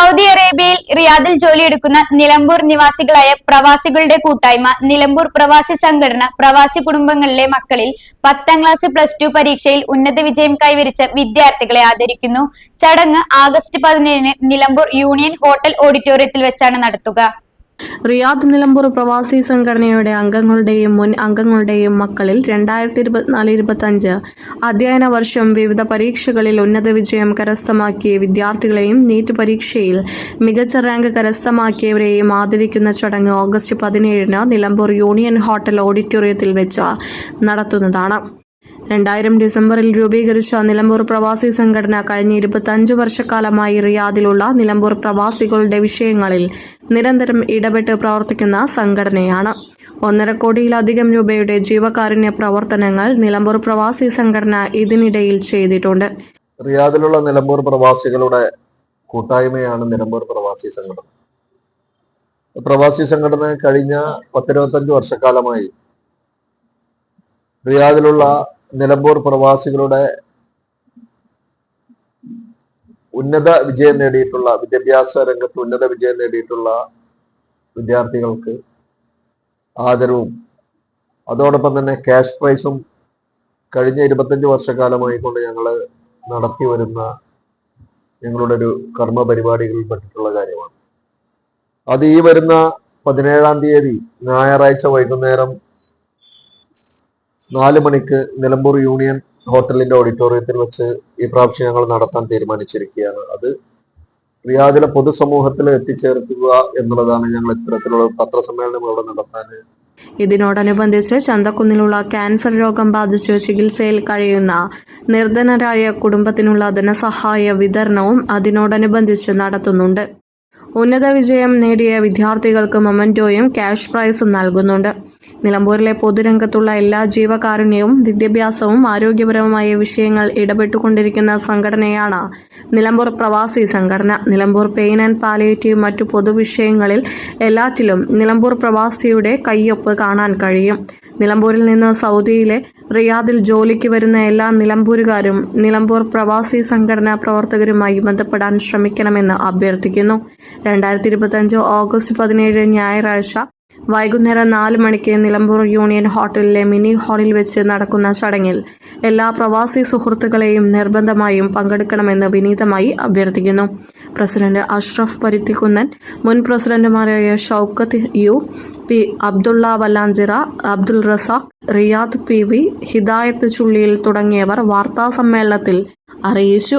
Saudi അറേബ്യയിൽ റിയാദിൽ ജോലിയെടുക്കുന്ന നിലമ്പൂർ നിവാസികളായ പ്രവാസികളുടെ കൂട്ടായ്മ നിലമ്പൂർ പ്രവാസി സംഘടന പ്രവാസി കുടുംബങ്ങളിലെ മക്കളിൽ പത്താം ക്ലാസ് പ്ലസ് ടു പരീക്ഷയിൽ ഉന്നത വിജയം കൈവരിച്ച വിദ്യാർത്ഥികളെ ആദരിക്കുന്നു. ചടങ്ങ് ആഗസ്റ്റ് പതിനേഴിന് നിലമ്പൂർ യൂണിയൻ ഹോട്ടൽ ഓഡിറ്റോറിയത്തിൽ വെച്ചാണ് നടത്തുക. റിയാദ് നിലമ്പൂർ പ്രവാസി സംഘടനയുടെ അംഗങ്ങളുടെയും മുൻ അംഗങ്ങളുടെയും മക്കളിൽ രണ്ടായിരത്തി ഇരുപത്തിനാല് ഇരുപത്തഞ്ച് അധ്യയന വർഷം വിവിധ പരീക്ഷകളിൽ ഉന്നത വിജയം കരസ്ഥമാക്കിയ വിദ്യാർത്ഥികളെയും നീറ്റ് പരീക്ഷയിൽ മികച്ച റാങ്ക് കരസ്ഥമാക്കിയവരെയും ആദരിക്കുന്ന ചടങ്ങ് ഓഗസ്റ്റ് പതിനേഴിന് നിലമ്പൂർ യൂണിയൻ ഹോട്ടൽ ഓഡിറ്റോറിയത്തിൽ വെച്ച് നടത്തുന്നതാണ്. രണ്ടായിരം ഡിസംബറിൽ രൂപീകരിച്ച നിലമ്പൂർ പ്രവാസി സംഘടന കഴിഞ്ഞ ഇരുപത്തഞ്ച് വർഷക്കാലമായി റിയാദിലുള്ള നിലമ്പൂർ പ്രവാസികളുടെ വിഷയങ്ങളിൽ നിരന്തരം ഇടപെട്ട് പ്രവർത്തിക്കുന്ന സംഘടനയാണ്. ഒന്നര കോടിയിലധികം രൂപയുടെ ജീവകാരുണ്യ പ്രവർത്തനങ്ങൾ നിലമ്പൂർ പ്രവാസി സംഘടന ഇതിനിടയിൽ ചെയ്തിട്ടുണ്ട്. റിയാദിലുള്ള നിലമ്പൂർ പ്രവാസികളുടെ കൂട്ടായ്മയാണ് നിലമ്പൂർ പ്രവാസി സംഘടന. പ്രവാസി സംഘടന കഴിഞ്ഞ പത്തിരുപത്തഞ്ച് വർഷക്കാലമായി റിയാദിലുള്ള നിലമ്പൂർ പ്രവാസികളുടെ ഉന്നത വിജയം നേടിയിട്ടുള്ള വിദ്യാഭ്യാസ രംഗത്ത് ഉന്നത വിജയം നേടിയിട്ടുള്ള വിദ്യാർത്ഥികൾക്ക് ആദരവും അതോടൊപ്പം തന്നെ ക്യാഷ് പ്രൈസും കഴിഞ്ഞ ഇരുപത്തഞ്ച് വർഷക്കാലമായി കൊണ്ട് ഞങ്ങൾ നടത്തി വരുന്ന ഞങ്ങളുടെ ഒരു കർമ്മ പരിപാടികളിൽ പെട്ടിട്ടുള്ള കാര്യമാണ്. അത് ഈ വരുന്ന പതിനേഴാം തീയതി ഞായറാഴ്ച വൈകുന്നേരം നാല് മണിക്ക് നിലമ്പൂർ യൂണിയൻ ഹോട്ടലിന്റെ ഓഡിറ്റോറിയത്തിൽ വെച്ച് ഈ പ്രാവശ്യം ഞങ്ങൾ നടത്താൻ തീരുമാനിച്ചിരിക്കുകയാണ്. അത് റിയാദിലെ പൊതുസമൂഹത്തിൽ എത്തിച്ചേർക്കുക എന്നുള്ളതാണ് ഞങ്ങൾ ഇത്തരത്തിലുള്ള പത്രസമ്മേളനം ഇവിടെ നടത്താൻ ഇതിനോടനുബന്ധിച്ച് ചന്തക്കുന്നിലുള്ള ക്യാൻസർ രോഗം ബാധിച്ച് ചികിത്സയിൽ കഴിയുന്ന നിർധനരായ കുടുംബത്തിനുള്ള ധനസഹായ വിതരണവും അതിനോടനുബന്ധിച്ച് നടത്തുന്നുണ്ട്. ഉന്നത വിജയം നേടിയ വിദ്യാർത്ഥികൾക്ക് മൊമന്റോയും ക്യാഷ് പ്രൈസും നൽകുന്നുണ്ട്. നിലമ്പൂരിലെ പൊതുരംഗത്തുള്ള എല്ലാ ജീവകാരുണ്യവും വിദ്യാഭ്യാസവും ആരോഗ്യപരവുമായ വിഷയങ്ങൾ ഇടപെട്ടുകൊണ്ടിരിക്കുന്ന സംഘടനയാണ് നിലമ്പൂർ പ്രവാസി സംഘടന. നിലമ്പൂർ പെയിൻ ആൻഡ് പാലിയേറ്റീവ് മറ്റു പൊതുവിഷയങ്ങളിൽ എല്ലാറ്റിലും നിലമ്പൂർ പ്രവാസിയുടെ കയ്യൊപ്പ് കാണാൻ കഴിയും. നിലമ്പൂരിൽ നിന്ന് സൗദിയിലെ റിയാദിൽ ജോലിക്ക് വരുന്ന എല്ലാ നിലമ്പൂരുകാരും നിലമ്പൂർ പ്രവാസി സംഘടനാ പ്രവർത്തകരുമായി ബന്ധപ്പെടാൻ ശ്രമിക്കണമെന്ന് അഭ്യർത്ഥിക്കുന്നു. രണ്ടായിരത്തി ഇരുപത്തഞ്ച് ഓഗസ്റ്റ് പതിനേഴ് ഞായറാഴ്ച വൈകുന്നേരം നാല് മണിക്ക് നിലമ്പൂർ യൂണിയൻ ഹോട്ടലിലെ മിനി ഹാളിൽ വെച്ച് നടക്കുന്ന ചടങ്ങിൽ എല്ലാ പ്രവാസി സുഹൃത്തുക്കളെയും നിർബന്ധമായും പങ്കെടുക്കണമെന്ന് വിനീതമായി അഭ്യർത്ഥിക്കുന്നു. പ്രസിഡന്റ് അഷ്റഫ് പരുത്തിക്കുന്നൻ മുൻ പ്രസിഡന്റുമാരായ Shoukath U P Abdulla Vallanchira Abdul Razak Riyad P V Hidayath Chulliyil തുടങ്ങിയവർ വാർത്താ സമ്മേളനത്തിൽ അറിയിച്ചു.